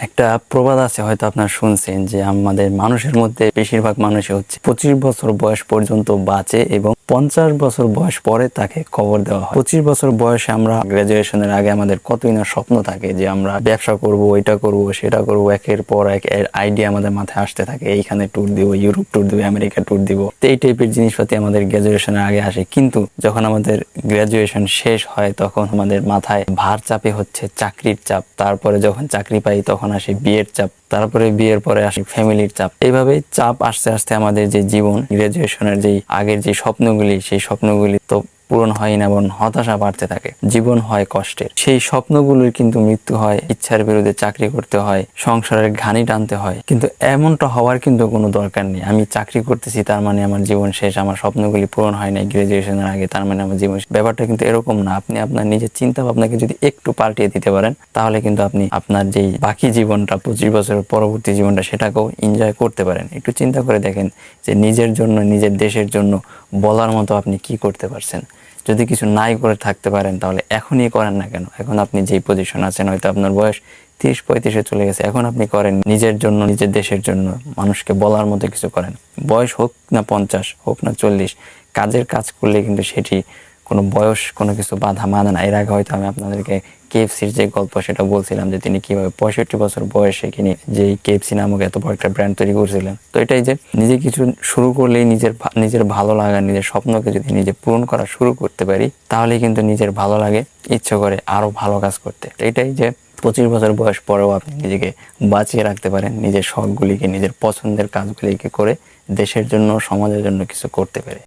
একটা প্রবাদ আছে হয়তো আপনারা শুনছেন যে আমাদের মানুষের মধ্যে বেশিরভাগ মানুষই হচ্ছে পঁচিশ বছর বয়স পর্যন্ত বাঁচে এবং পঞ্চাশ বছর বয়স পরে তাকে কবর দেওয়া হয়। পঁচিশ বছর বয়সে আমরা গ্রাজুয়েশনের আগে আমাদের কতই না স্বপ্ন থাকে যে আমরা ব্যবসা করব, এটা করব, সেটা করব, একের পর এক আইডিয়া আমাদের মাথায় আসতে থাকে, এইখানে ট্যুর দিব ইউরোপ ট্যুর দিব আমেরিকা ট্যুর দিব। তো এই টাইপের জিনিসপাতি আমাদের গ্রাজুয়েশনের আগে আসে। কিন্তু যখন আমাদের গ্রাজুয়েশন শেষ হয়, তখন আমাদের মাথায় ভার চাপে হচ্ছে চাকরির চাপ। তারপরে যখন চাকরি পাই, তখন আসে বিয়ের চাপ, তারপরে বিয়ের পরে আসে ফ্যামিলির চাপ। এইভাবে চাপ আস্তে আস্তে আমাদের যে জীবন গ্রাজুয়েশনের যে আগের যে স্বপ্নগুলি, সেই স্বপ্নগুলি তো পূরণ হয় না এবং হতাশা বাড়তে থাকে। জীবন হয় কষ্টের। সেই স্বপ্নগুলোর কিন্তু মৃত্যু হয়, ইচ্ছার বিরুদ্ধে চাকরি করতে হয়, সংসারের ঘানি টানতে হয়। কিন্তু এমনটা হওয়ার কিন্তু কোনো দরকার নেই। আমি চাকরি করতেছি, তার মানে আমার জীবন শেষ, আমার স্বপ্নগুলি পূরণ হয় নাই গ্রাজুয়েশনের আগে, তার মানে আমার জীবন ব্যাপারটা কিন্তু এরকম না। আপনি আপনার নিজের চিন্তা ভাবনাকে যদি একটু পাল্টিয়ে দিতে পারেন, তাহলে কিন্তু আপনি আপনার যেই বাকি জীবনটা, পঁচিশ বছরের পরবর্তী জীবনটা, সেটাকেও এনজয় করতে পারেন। একটু চিন্তা করে দেখেন যে নিজের জন্য, নিজের দেশের জন্য বলার মতো আপনি কি করতে পারছেন। যদি কিছু নাই করে থাকতে পারেন, তাহলে এখনই করেন না কেন? এখন আপনি যেই পজিশন আছেন, হয়তো আপনার বয়স তিরিশ, পঁয়ত্রিশে চলে গেছে, এখন আপনি করেন নিজের জন্য, নিজের দেশের জন্য, মানুষকে বলার মতো কিছু করেন। বয়স হোক না পঞ্চাশ, হোক না চল্লিশ, কাজের কাজ করলে কিন্তু সেটি কোনো বয়স, কোনো কিছু বাধা মানে না। এর আগে হয়তো আমি আপনাদেরকে কেএফসির যে গল্প সেটা বলছিলাম যে তিনি কীভাবে পঁয়ষট্টি বছর বয়সে কিনে যে কেএফসি নামক এত বড় একটা ব্র্যান্ড তৈরি করছিলেন। তো এটাই যে নিজে কিছু শুরু করলেই নিজের নিজের ভালো লাগা, নিজের স্বপ্নকে যদি নিজে পূরণ করা শুরু করতে পারি তাহলে কিন্তু নিজের ভালো লাগে, ইচ্ছে করে আরও ভালো কাজ করতে। এটাই যে পঁচিশ বছর বয়স পরেও আপনি নিজেকে বাঁচিয়ে রাখতে পারেন, নিজের শখগুলিকে, নিজের পছন্দের কাজগুলিকে করে দেশের জন্য, সমাজের জন্য কিছু করতে পারে